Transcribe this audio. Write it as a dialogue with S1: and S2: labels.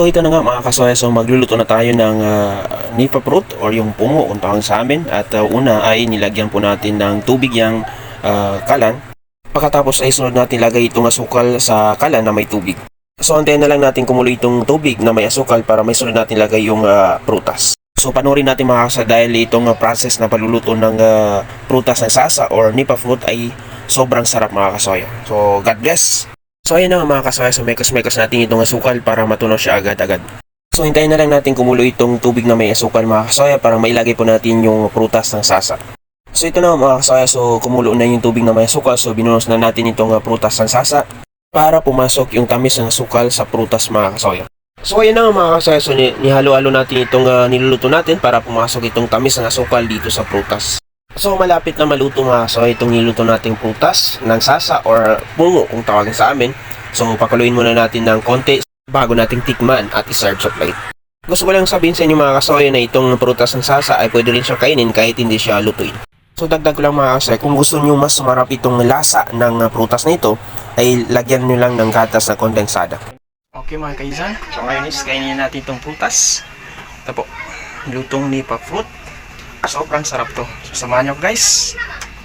S1: So ito na nga mga kasoya, so magluluto na tayo ng uh, nipa fruit or yung pungo kung tawag sa amin. At uh, una ay nilagyan po natin ng tubig yung uh, kalan. Pagkatapos ay sunod natin lagay itong asukal sa kalan na may tubig. So antayin na lang natin kumulo itong tubig na may asukal para may sunod natin lagay yung uh, prutas. So panoorin natin mga kasoya dahil itong uh, process na paluluto ng uh, prutas ng sasa or nipa fruit ay sobrang sarap mga kasoya. So God bless! So ayun na nga mga kasoya, so mekos-mekos natin itong asukal para matunaw siya agad-agad. So hintayin na lang natin kumulo itong tubig na may asukal mga kasoya para mailagay po natin yung prutas ng sasa. So ito na mga kasoya, so kumulo na yung tubig na may asukal, so binunos na natin itong uh, prutas ng sasa para pumasok yung tamis ng asukal sa prutas mga kasoya. So ayun na nga mga kasoya, so ni- nihalo-halo natin itong uh, niluluto natin para pumasok itong tamis ng asukal dito sa prutas. So malapit na maluto nga so itong niluto nating prutas ng sasa or pungo kung tawagin sa amin. So pakuluin muna natin ng konti bago nating tikman at iserve sa plate. Gusto ko lang sabihin sa inyo mga kasoy na itong prutas ng sasa ay pwede rin siya kainin kahit hindi siya lutuin. So dagdag ko lang mga kasoy, kung gusto nyo mas sumarap itong lasa ng prutas na ito, ay lagyan nyo lang ng gatas na kondensada. Okay mga kaisan, so ngayon is kainin natin itong prutas. Ito po, lutong nipa fruit. Sobrang sarap to. So samahan nyo guys.